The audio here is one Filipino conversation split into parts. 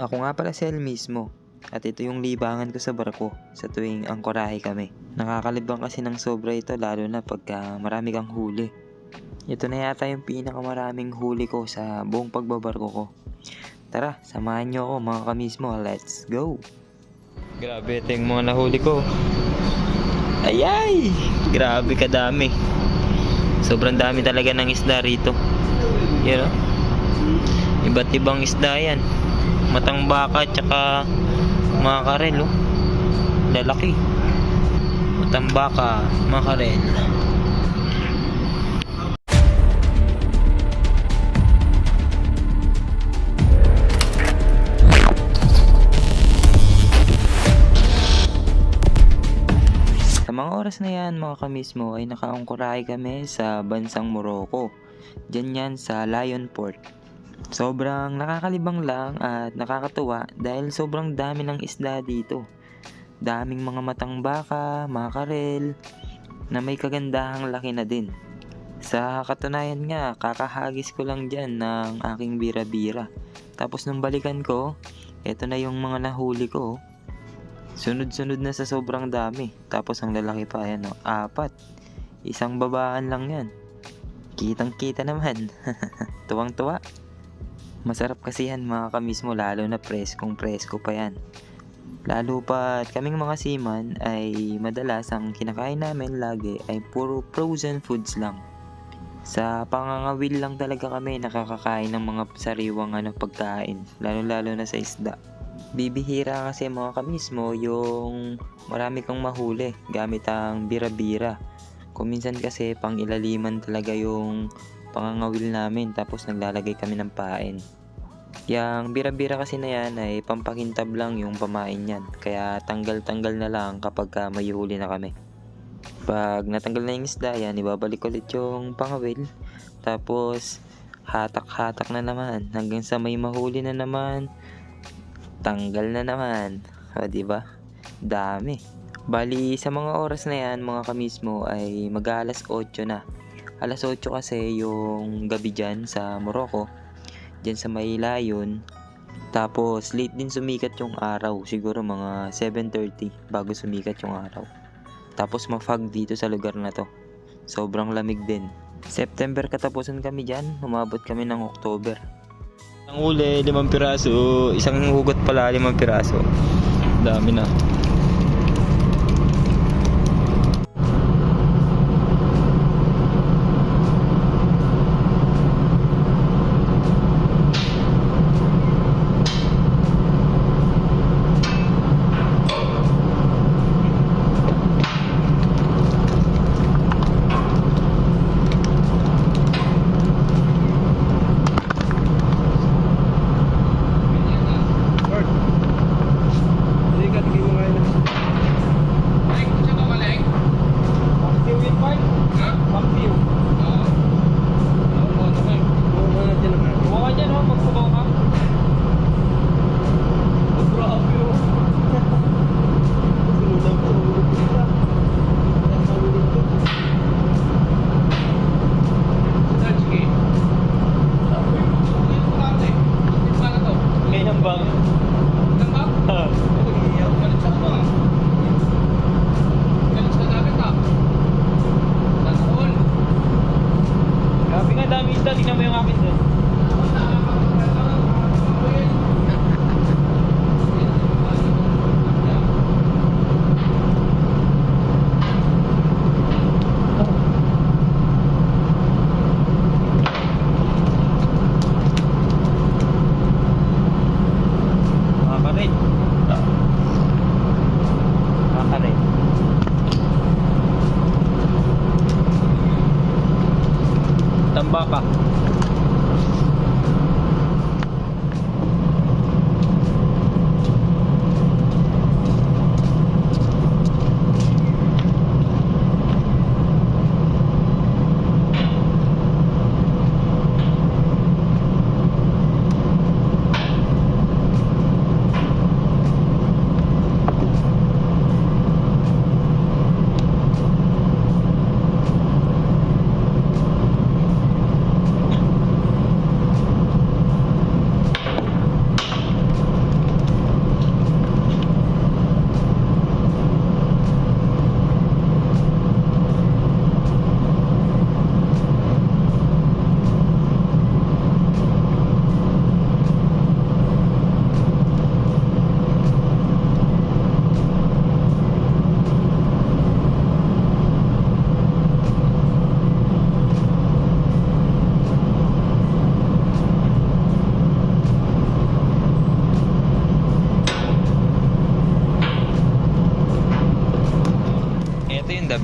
Ako nga pala si El mismo. At ito yung libangan ko sa barko sa tuwing angkorahe kami. Nakakalibang kasi ng sobra ito lalo na pagka marami kang huli. Ito na yata yung pinakamaraming huli ko sa buong pagbabarko ko. Tara, samahan nyo ako mga kamismo. Let's go! Grabe, ito yung mga nahuli ko. Ayay! Grabe kadami. Sobrang dami talaga ng isda rito. You know? Iba't ibang isda yan. Matang baka tsaka mga karel oh. Lalaki. Matang baka, mga karel. Oras na yan mga kamismo ay nakaungkuray kami sa bansang Morocco. Diyan yan sa Lion Port. Sobrang nakakalibang lang at nakakatuwa dahil sobrang dami ng isda dito. Daming mga matang baka, mga karel, na may kagandahang laki na din. Sa katunayan nga, kakahagis ko lang dyan ng aking bira-bira. Tapos nung balikan ko, eto na yung mga nahuli ko. Sunod-sunod na sa sobrang dami. Tapos ang lalaki pa, ayan o, apat. Isang babaan lang yan. Kitang-kita naman. Tuwang-tuwa. Masarap kasi yan mga kamismo lalo na preskong presko pa yan. Lalo pa kaming mga seaman ay madalas ang kinakain namin lagi ay puro frozen foods lang. Sa pangangawil lang talaga kami nakakakain ng mga sariwang ano, pagkain, lalo-lalo na sa isda. Bibihira kasi mga kamismo yung marami kang mahuli gamit ang bira-bira. Kung minsan kasi pang ilaliman talaga yung pangangawil namin tapos naglalagay kami ng pain. Yang bira-bira kasi na yan ay pampakintab lang yung pamain yan. Kaya tanggal-tanggal na lang kapag ka may huli na kami. Pag natanggal na yung isda yan, ibabalik ulit yung pangawil. Tapos hatak-hatak na naman hanggang sa may mahuli na naman. Tanggal na naman. O, di ba? Dami. Bali, sa mga oras na yan, mga kamismo, ay mag-alas 8 na. Alas 8 kasi yung gabi dyan sa Morocco. Dyan sa may layon. Tapos, late din sumikat yung araw. Siguro mga 7.30 bago sumikat yung araw. Tapos, ma-fog dito sa lugar na to. Sobrang lamig din. September katapusan kami dyan. Umabot kami ng October. Ang uli, limang piraso. Isang hugot pala, limang piraso. Dami na. baka.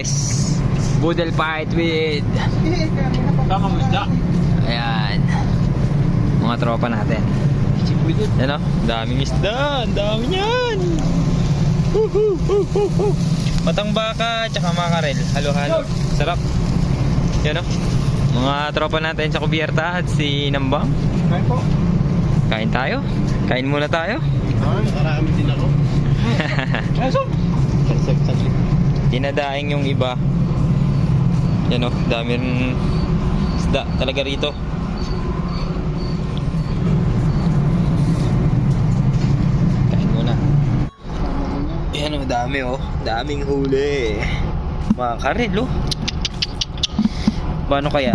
Best Boodle fight with Tama mo isda. Ayan. Mga tropa natin. Yan o, daming isda. Ang dami niyan. Matang baka, tsaka makarel. Halo-halo. Sarap. Yan o. Mga tropa natin sa Kubierta at si Nambang. Kain po. Kain tayo. Kain muna tayo. Ay, nakarami din ako. Kaso. Dinadaing yung iba. Yan o, dami rin isda talaga rito. Kain muna. Yan o, dami o. Daming huli. Mga karel o. Paano kaya?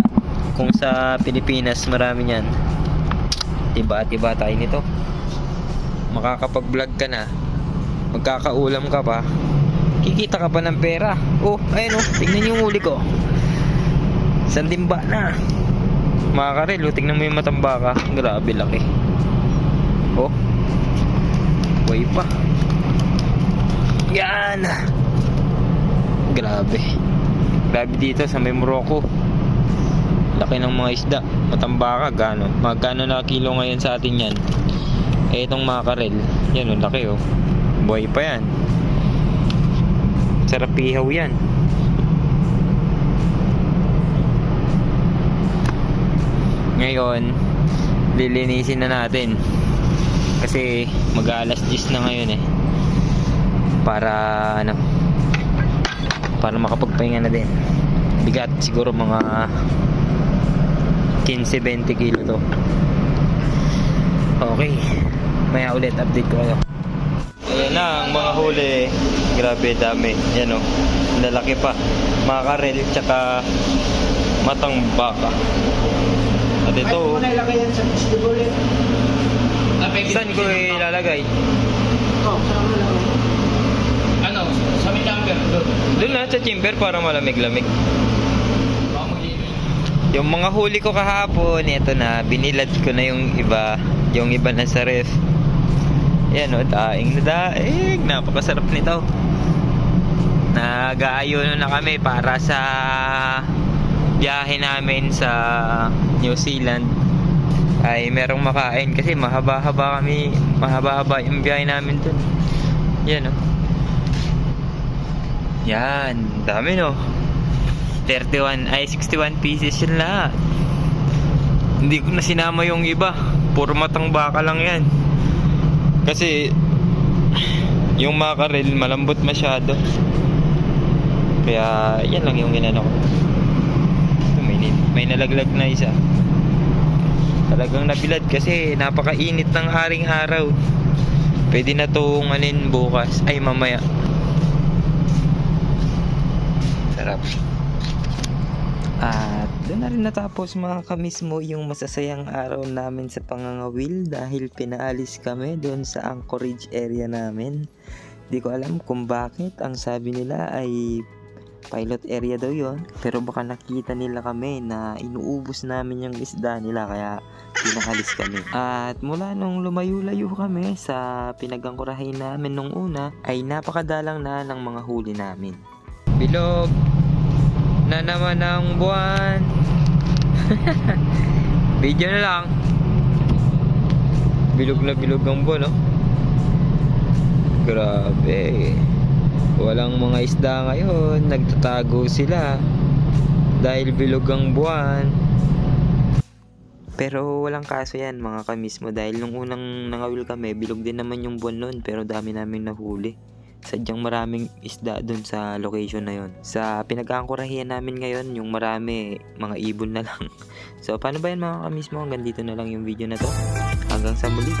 Kung sa Pilipinas marami niyan. Tiba-tiba tayo nito. Makakapag-vlog ka na. Magkakaulam ka pa. Kikita ka pa ng pera. Oh, ayun oh. Tingnan yung huli ko. Isang timba na. Mga karel, oh, tingnan mo yung matamba ka. Grabe laki. Oh. Way pa. Yan. Grabe. Grabe dito sa may Morocco. Laki ng mga isda. Matamba ka, gano. Magkano na kilo ngayon sa atin yan? Eh, itong mga karel. Yan, oh, laki oh. Buhay pa yan. Sarap ihaw yan. Ngayon, lilinisin na natin. Kasi mag-alas 10 na ngayon eh. Para ano para makapagpahinga na din. Bigat siguro mga 15-20 kilo to. Okay. Maya ulit update ko kayo. Ayan na ang mga huli. Grabe dami. Yan o. Lalaki pa. Mga karel tsaka matang baka. At ito, Ay, muna ilagay yan sa vestibule. saan ko ilalagay? Oh, saan mo ilagay? Ano? Sa may number doon. Doon na sa chamber para malamig-lamig. Yung mga huli ko kahapon, ito na, binilad ko na yung iba. Yung iba na sa ref. Yan o, daing na daing. Napakasarap nito. Nag-aayon na kami para sa biyahe namin sa New Zealand. Ay merong makain kasi mahaba-haba kami. Mahaba-haba yung biyahe namin dun. Yan o yan dami no? 31 ay 61 pieces yun lahat. Hindi ko na sinama yung iba. Puro matang baka lang yan. Kasi yung makarel malambot masyado kaya yan lang yung ginano ko. May, may nalaglag na isa. Talagang nabilad kasi napakainit ng haring araw. Pwede na itong anin bukas. Ay mamaya. Sarap. At doon na rin natapos mga kamismo yung masasayang araw namin sa pangangawil dahil pinaalis kami doon sa Anchorage area namin. Di ko alam kung bakit. Ang sabi nila ay pilot area daw yon pero baka nakita nila kami na inuubos namin yung isda nila kaya pinakalis kami. At mula nung lumayo-layo kami sa pinagangkurahin namin nung una ay napakadalang na ng mga huli namin. Bilog na naman ang buwan. Video na lang. Bilog na bilog ang buwan, no? Grabe. Walang mga isda ngayon. Nagtatago sila. Dahil bilog ang buwan. Pero walang kaso yan mga kamismo dahil nung unang nangawil kami, bilog din naman yung buwan nun pero dami namin nahuli. Sadyang maraming isda dun sa location na yon. Sa pinag-aangkorahiyan namin ngayon, yung marami, mga ibon na lang. So, paano ba yan mga kamismo? Hanggang dito na lang yung video na to. Hanggang sa muli.